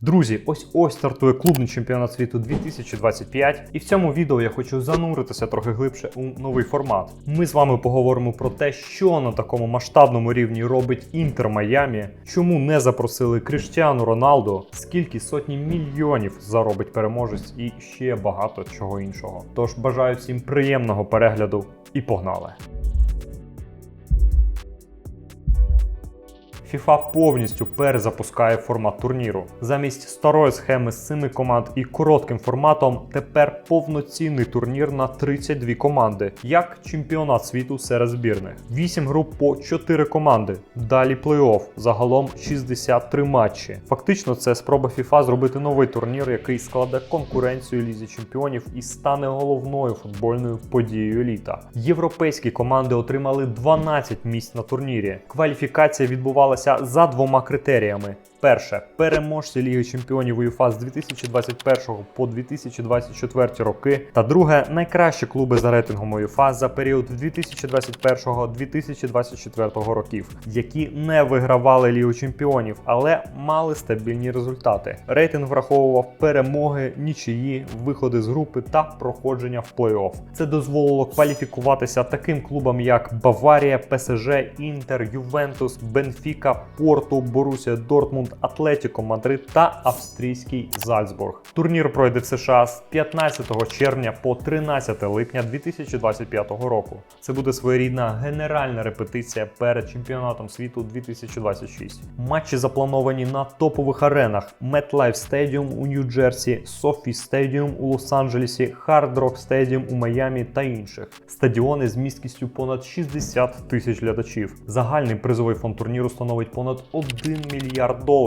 Друзі, ось ось стартує клубний чемпіонат світу 2025, і в цьому відео я хочу зануритися трохи глибше у новий формат. Ми з вами поговоримо про те, що на такому масштабному рівні робить Інтер Майамі, чому не запросили Кріштіану Роналду, скільки сотні мільйонів заробить переможець і ще багато чого іншого. Тож бажаю всім приємного перегляду і погнали! FIFA повністю перезапускає формат турніру. Замість старої схеми з 7 команд і коротким форматом тепер повноцінний турнір на 32 команди, як чемпіонат світу серед збірних. 8 груп по 4 команди. Далі плей-офф. Загалом 63 матчі. Фактично, це спроба FIFA зробити новий турнір, який складе конкуренцію лізі чемпіонів і стане головною футбольною подією літа. Європейські команди отримали 12 місць на турнірі. Кваліфікація відбувалася за двома критеріями. Перше переможці Ліги Чемпіонів УЄФА з 2021 по 2024 роки. Та друге найкращі клуби за рейтингом УЄФА за період 2021-2024 років, які не вигравали Лігу Чемпіонів, але мали стабільні результати. Рейтинг враховував перемоги, нічиї, виходи з групи та проходження в плей-офф. Це дозволило кваліфікуватися таким клубам, як Баварія, ПСЖ, Інтер, Ювентус, Бенфіка, Порту, Борусія, Дортмунд, Атлетіко Мадрид та австрійський Зальцбург. Турнір пройде в США з 15 червня по 13 липня 2025 року. Це буде своєрідна генеральна репетиція перед чемпіонатом світу 2026. Матчі заплановані на топових аренах: MetLife Stadium у Нью-Джерсі, Софі Stadium у Лос-Анджелесі, Hard Rock Stadium у Майамі та інших. Стадіони з місткістю понад 60 тисяч глядачів. Загальний призовий фонд турніру становить понад 1 мільярд доларів.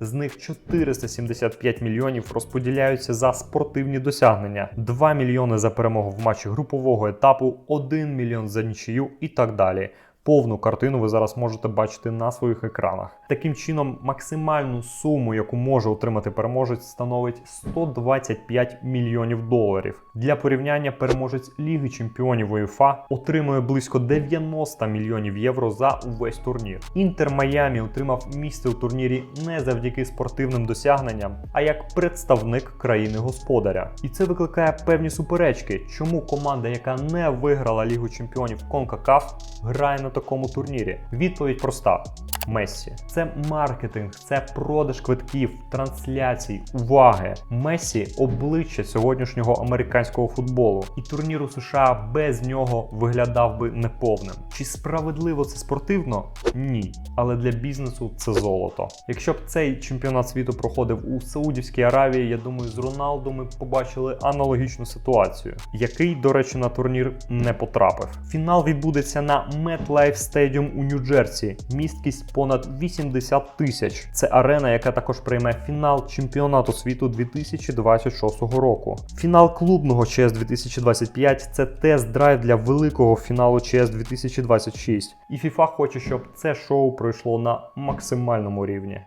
З них 475 мільйонів розподіляються за спортивні досягнення, 2 мільйони за перемогу в матчі групового етапу, 1 мільйон за нічию і так далі. Повну картину ви зараз можете бачити на своїх екранах. Таким чином, максимальну суму, яку може отримати переможець, становить 125 мільйонів доларів. Для порівняння, переможець Ліги Чемпіонів УЄФА отримує близько 90 мільйонів євро за увесь турнір. Інтер Майамі отримав місце у турнірі не завдяки спортивним досягненням, а як представник країни-господаря. І це викликає певні суперечки, чому команда, яка не виграла Лігу Чемпіонів CONCACAF, грає на такому турнірі. Відповідь проста: Мессі. Це маркетинг, це продаж квитків, трансляцій, уваги. Мессі обличчя сьогоднішнього американського футболу, і турнір у США без нього виглядав би неповним. Чи справедливо це спортивно? Ні. Але для бізнесу це золото. Якщо б цей чемпіонат світу проходив у Саудівській Аравії, я думаю, з Роналду ми побачили аналогічну ситуацію, який, до речі, на турнір не потрапив. Фінал відбудеться на MetLife Stadium у Нью-Джерсі. Місткість понад 80 тисяч. Це арена, яка також прийме фінал чемпіонату світу 2026 року. Фінал клубного ЧС 2025 це тест-драйв для великого фіналу ЧС 2026. І FIFA хоче, щоб це шоу пройшло на максимальному рівні.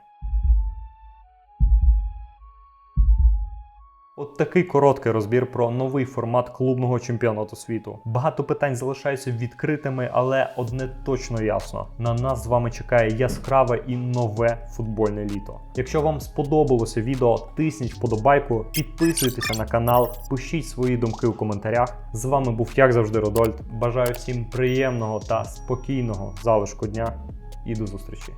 От такий короткий розбір про новий формат клубного чемпіонату світу. Багато питань залишаються відкритими, але одне точно ясно: на нас з вами чекає яскраве і нове футбольне літо. Якщо вам сподобалося відео, тисніть вподобайку, підписуйтеся на канал, пишіть свої думки у коментарях. З вами був як завжди Родольд. Бажаю всім приємного та спокійного залишку дня і до зустрічі.